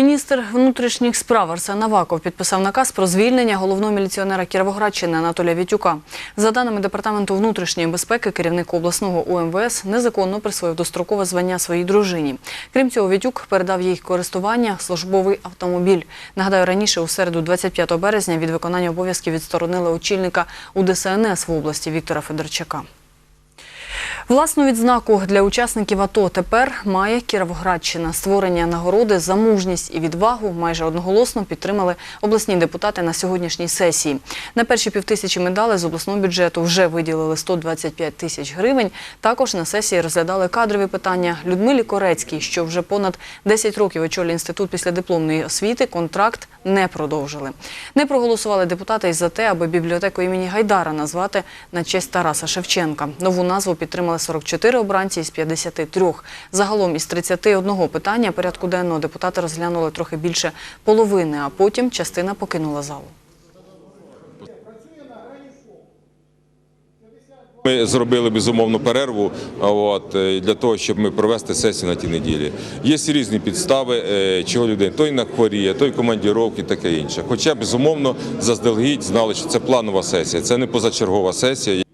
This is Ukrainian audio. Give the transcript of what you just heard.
Міністр внутрішніх справ Арсен Аваков підписав наказ про звільнення головного міліціонера Кіровоградщини Анатолія Вітюка. За даними департаменту внутрішньої безпеки, керівник обласного УМВС незаконно присвоїв дострокове звання своїй дружині. Крім цього, Вітюк передав їй користування службовий автомобіль. Нагадаю, раніше у середу, 25 березня, від виконання обов'язків відсторонили очільника УДСНС в області Віктора Федорчака. Власну відзнаку для учасників АТО тепер має Кіровоградщина. Створення нагороди за мужність і відвагу майже одноголосно підтримали обласні депутати на сьогоднішній сесії. На перші півтисячі медалей з обласного бюджету вже виділили 125 тисяч гривень. Також на сесії розглядали кадрові питання. Людмилі Корецькій, що вже понад 10 років очолює інститут після дипломної освіти, контракт не продовжили. Не проголосували депутати й за те, аби бібліотеку імені Гайдара назвати на честь Тараса Шевченка. Нову назву підтримали 44 обранці із 53. Загалом із 31 питання порядку денного депутати розглянули трохи більше половини, а потім частина покинула залу. Ми зробили безумовну перерву от, е, для того, щоб ми провести сесію на тій неділі. Є різні підстави, е, чого людей той на хворіє, той командіровки, таке інше. Хоча безумовно заздалегідь знали, що це планова сесія, це не позачергова сесія.